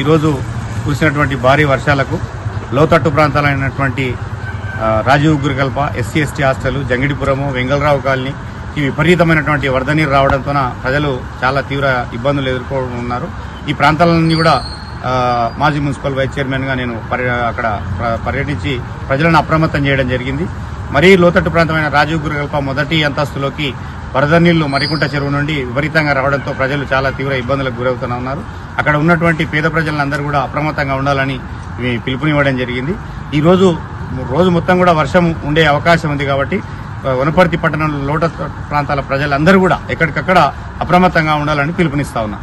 ఈరోజు కురిసినటువంటి భారీ వర్షాలకు లోతట్టు ప్రాంతాలైనటువంటి Rajiv Gurikalpa SC ST hostel Jangidipuram Vengalrao colony ఈ విపరీతమైనటువంటి వరద నీరు రావడంతో ప్రజలు చాలా తీవ్ర ఇబ్బందులు ఎదుర్కొన్నారు ఈ ప్రాంతాలన్నీ కూడా మాజీ మున్సిపల్ వైస్ చైర్మన్గా నేను పర్య అక్కడ ప్ర- పర్యటించి ప్రజలను అప్రమత్తం చేయడం జరిగింది. మరీ లోతట్టు ప్రాంతమైన రాజీవ్ గురికల్ప మొదటి అంతస్తులోకి వరద నీళ్ళు మరికుంట చెరువు నుండి విపరీతంగా రావడంతో ప్రజలు చాలా తీవ్ర ఇబ్బందులకు గురవుతూనే ఉన్నారు. అక్కడ ఉన్నటువంటి పేద ప్రజలందరూ కూడా అప్రమత్తంగా ఉండాలని పిలుపునివ్వడం జరిగింది. ఈ రోజు రోజు మొత్తం కూడా వర్షం ఉండే అవకాశం ఉంది కాబట్టి వనపర్తి పట్టణంలో లోట ప్రాంతాల ప్రజలందరూ కూడా ఎక్కడికక్కడ అప్రమత్తంగా ఉండాలని పిలుపునిస్తా ఉన్నా